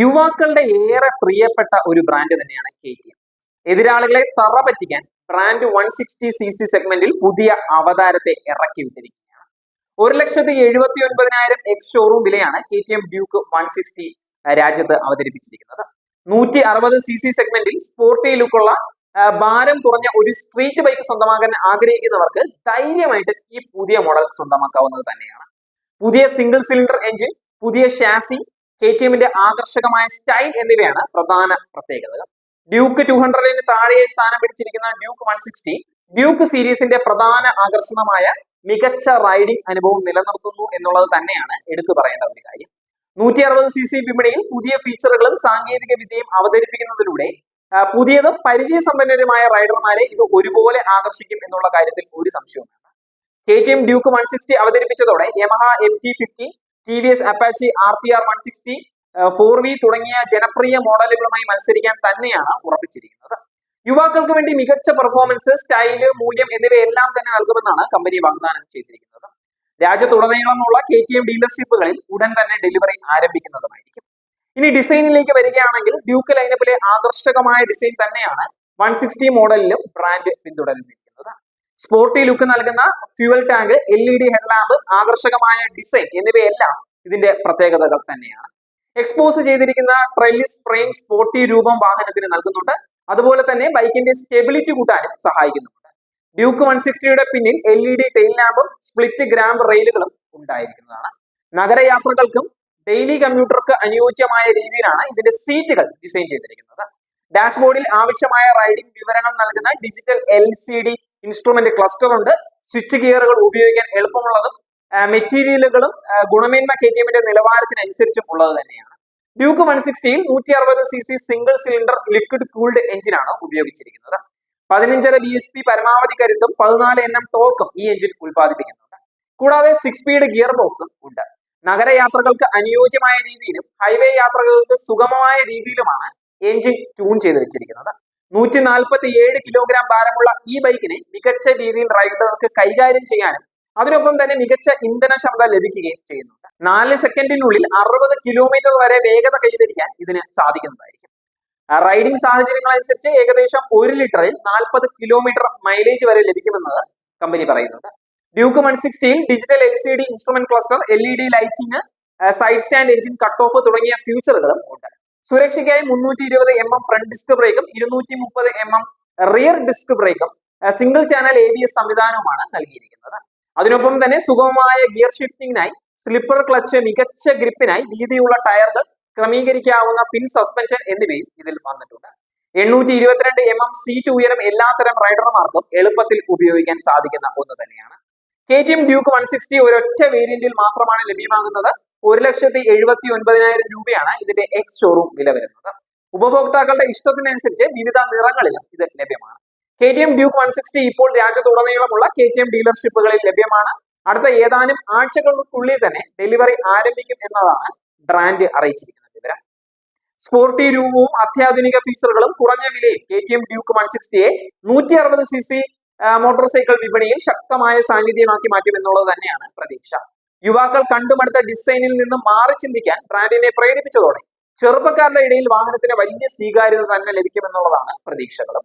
യുവാക്കളുടെ ഏറെ പ്രിയപ്പെട്ട ഒരു ബ്രാൻഡ് തന്നെയാണ് കെ ടി എം എതിരാളികളെ തറ പറ്റിക്കാൻ brand one sixty C C സെഗ്മെന്റിൽ പുതിയ അവതാരത്തെ ഇറക്കി വിട്ടിരിക്കുകയാണ്. ഒരു ലക്ഷത്തി എഴുപത്തി ഒൻപതിനായിരം എക്സ് ഷോറൂം വിലയാണ് K T M Duke one sixty രാജ്യത്ത് അവതരിപ്പിച്ചിരിക്കുന്നത്. നൂറ്റി അറുപത് സി സി സെഗ്മെന്റിൽ സ്പോർട്ടി ലുക്കുള്ള ഭാരം കുറഞ്ഞ ഒരു സ്ട്രീറ്റ് ബൈക്ക് സ്വന്തമാക്കാൻ ആഗ്രഹിക്കുന്നവർക്ക് ധൈര്യമായിട്ട് ഈ പുതിയ മോഡൽ സ്വന്തമാക്കാവുന്നത് തന്നെയാണ്. പുതിയ സിംഗിൾ സിലിണ്ടർ എഞ്ചിൻ പുതിയ ഷാസി കെ ടി എമ്മിന്റെ ആകർഷകമായ സ്റ്റൈൽ എന്നിവയാണ് പ്രധാന പ്രത്യേകതകൾ. ഡ്യൂക്ക് ടു ഹൺഡ്രഡിന് താഴെയായി സ്ഥാനം പിടിച്ചിരിക്കുന്ന ഡ്യൂക്ക് വൺ സിക്സ്റ്റി ഡ്യൂക്ക് സീരീസിന്റെ പ്രധാന ആകർഷണമായ മികച്ച റൈഡിംഗ് അനുഭവം നിലനിർത്തുന്നു എന്നുള്ളത് തന്നെയാണ് എടുത്തു പറയേണ്ട ഒരു കാര്യം. നൂറ്റി അറുപത് സി സി വിപണിയിൽ പുതിയ ഫീച്ചറുകളും സാങ്കേതിക വിദ്യയും അവതരിപ്പിക്കുന്നതിലൂടെ പുതിയതും പരിചയസമ്പന്നരുമായ റൈഡർമാരെ ഇത് ഒരുപോലെ ആകർഷിക്കും എന്നുള്ള കാര്യത്തിൽ ഒരു സംശയവും വേണ്ട K T M Duke one sixty അവതരിപ്പിച്ചതോടെ Yamaha M T fifty T V S Apache R T R one sixty four V തുടങ്ങിയ ജനപ്രിയ മോഡലുകളുമായി മത്സരിക്കാൻ തന്നെയാണ് ഉറപ്പിച്ചിരിക്കുന്നത്. യുവാക്കൾക്ക് വേണ്ടി മികച്ച പെർഫോമൻസ് സ്റ്റൈൽ മൂല്യം എന്നിവയെല്ലാം തന്നെ നൽകുമെന്നാണ് കമ്പനി വാഗ്ദാനം ചെയ്തിരിക്കുന്നത്. രാജ്യത്തുടനീളമുള്ള കെ ടി എം ഡീലർഷിപ്പുകളിൽ ഉടൻ തന്നെ ഡെലിവറി ആരംഭിക്കുന്നതുമായിരിക്കും. ഇനി ഡിസൈനിലേക്ക് വരികയാണെങ്കിൽ ഡ്യൂക്ക് ലൈനപ്പിലെ ആകർഷകമായ ഡിസൈൻ തന്നെയാണ് വൺ സിക്സ്റ്റി മോഡലിലും ബ്രാൻഡ് പിന്തുടരുന്നിരിക്കുന്നത് സ്പോർട്ടി ലുക്ക് നൽകുന്ന fuel tank L E D headlamp ആകർഷകമായ ഡിസൈൻ എന്നിവയെല്ലാം ഇതിന്റെ പ്രത്യേകതകൾ തന്നെയാണ്. എക്സ്പോസ് ചെയ്തിരിക്കുന്ന ട്രെല്ലിസ് ഫ്രെയിം സ്പോർട്ടി രൂപം വാഹനത്തിന് നൽകുന്നുണ്ട്. അതുപോലെ തന്നെ ബൈക്കിന്റെ സ്റ്റെബിലിറ്റി കൂട്ടാനും സഹായിക്കുന്നുണ്ട്. ഡ്യൂക്ക് വൺ സിക്സ്റ്റിയുടെ പിന്നിൽ എൽ ഇ ഡി ടെയിൽ ലാമ്പും സ്പ്ലിറ്റ് ഗ്രാം റെയിലുകളും ഉണ്ടായിരിക്കുന്നതാണ്. നഗരയാത്രകൾക്കും ഡെയിലി കമ്പ്യൂട്ടർക്ക് അനുയോജ്യമായ രീതിയിലാണ് ഇതിന്റെ സീറ്റുകൾ ഡിസൈൻ ചെയ്തിരിക്കുന്നത്. ഡാഷ്ബോർഡിൽ ആവശ്യമായ റൈഡിംഗ് വിവരങ്ങൾ നൽകുന്ന digital L C D instrument cluster ഉണ്ട്. സ്വിച്ച് ഗിയറുകൾ ഉപയോഗിക്കാൻ എളുപ്പമുള്ളതും മെറ്റീരിയലുകളും ഗുണമേന്മ കെ ടി എമ്മിന്റെ നിലവാരത്തിനനുസരിച്ചും ഉള്ളത് തന്നെയാണ്. ഡ്യൂക്ക് വൺ സിക്സ്റ്റിയിൽ നൂറ്റി അറുപത് C C single cylinder liquid cooled എഞ്ചിനാണ് ഉപയോഗിച്ചിരിക്കുന്നത്. പതിനഞ്ചര ബി എച്ച് പി പരമാവധി കരുത്തും പതിനാല് എൻ എം ടോർക്കും ഈ എഞ്ചിൻ ഉൽപ്പാദിപ്പിക്കുന്നുണ്ട്. കൂടാതെ സിക്സ് സ്പീഡ് ഗിയർ ബോക്സും ഉണ്ട്. നഗരയാത്രകൾക്ക് അനുയോജ്യമായ രീതിയിലും ഹൈവേ യാത്രകൾക്ക് സുഗമമായ രീതിയിലുമാണ് എഞ്ചിൻ ട്യൂൺ ചെയ്ത് വെച്ചിരിക്കുന്നത്. നൂറ്റി നാൽപ്പത്തി ഏഴ് കിലോഗ്രാം ഭാരമുള്ള ഈ ബൈക്കിനെ മികച്ച രീതിയിൽ റൈഡർക്ക് കൈകാര്യം ചെയ്യാനും അതിനൊപ്പം തന്നെ മികച്ച ഇന്ധനക്ഷമത ലഭിക്കുകയും ചെയ്യുന്നുണ്ട്. നാല് സെക്കൻഡിനുള്ളിൽ അറുപത് കിലോമീറ്റർ വരെ വേഗത കൈവരിക്കാൻ ഇതിന് സാധിക്കുന്നതായിരിക്കും. റൈഡിംഗ് സാഹചര്യങ്ങൾ അനുസരിച്ച് ഏകദേശം ഒരു ലിറ്ററിൽ നാൽപ്പത് കിലോമീറ്റർ മൈലേജ് വരെ ലഭിക്കുമെന്നത് കമ്പനി പറയുന്നുണ്ട്. Duke one സിക്സ്റ്റിയിൽ digital L C D instrument cluster L E D lighting side stand engine cut off തുടങ്ങിയ ഫ്യൂച്ചറുകളും ഉണ്ട്. സുരക്ഷയ്ക്കായി മുന്നൂറ്റി ഇരുപത് എം എം ഫ്രണ്ട് ഡിസ്ക് ബ്രേക്കും ഇരുന്നൂറ്റി മുപ്പത് M M rear disc ബ്രേക്കും single channel A B S സംവിധാനവുമാണ് നൽകിയിരിക്കുന്നത്. അതിനൊപ്പം തന്നെ സുഗമമായ ഗിയർ ഷിഫ്റ്റിംഗിനായി സ്ലിപ്പർ ക്ലച്ച് മികച്ച ഗ്രിപ്പിനായി വീതിയുള്ള ടയറുകൾ ക്രമീകരിക്കാവുന്ന പിൻ സസ്പെൻഷൻ എന്നിവയും ഇതിൽ വന്നിട്ടുണ്ട്. എണ്ണൂറ്റി ഇരുപത്തിരണ്ട് എം എം സീറ്റ് ഉയരം എല്ലാത്തരം റൈഡർമാർക്കും എളുപ്പത്തിൽ ഉപയോഗിക്കാൻ സാധിക്കുന്ന ഒന്ന് തന്നെയാണ്. K T M Duke one sixty ഒരൊറ്റ വേരിയന്റിൽ മാത്രമാണ് ലഭ്യമാകുന്നത്. ഒരു ലക്ഷത്തി എഴുപത്തി ഒൻപതിനായിരം രൂപയാണ് ഇതിന്റെ എക്സ് ഷോറൂം വില വരുന്നത്. ഉപഭോക്താക്കളുടെ ഇഷ്ടത്തിനനുസരിച്ച് വിവിധ നിറങ്ങളിലും ഇത് ലഭ്യമാണ്. K T M Duke one sixty ഇപ്പോൾ രാജ്യത്തുടനീളമുള്ള കെ ടി എം ഡീലർഷിപ്പുകളിൽ ലഭ്യമാണ്. അടുത്ത ഏതാനും ആഴ്ചകൾക്കുള്ളിൽ തന്നെ ഡെലിവറി ആരംഭിക്കും എന്നതാണ് ബ്രാൻഡ് അറിയിച്ചിരിക്കുന്നത് വിവരം. സ്പോർട്ടി രൂപവും അത്യാധുനിക ഫീച്ചറുകളും കുറഞ്ഞ വിലയിൽ K T M Duke one സിക്സ്റ്റിയെ നൂറ്റി അറുപത് സി സി മോട്ടോർ സൈക്കിൾ വിപണിയിൽ ശക്തമായ സാന്നിധ്യമാക്കി മാറ്റും എന്നുള്ളത് തന്നെയാണ് പ്രതീക്ഷ. യുവാക്കൾ കണ്ടുമടുത്ത ഡിസൈനിൽ നിന്ന് മാറി ചിന്തിക്കാൻ ബ്രാൻഡിനെ പ്രേരിപ്പിച്ചതോടെ ചെറുപ്പക്കാരുടെ ഇടയിൽ വാഹനത്തിന് വലിയ സ്വീകാര്യത തന്നെ ലഭിക്കുമെന്നുള്ളതാണ് പ്രതീക്ഷകളും.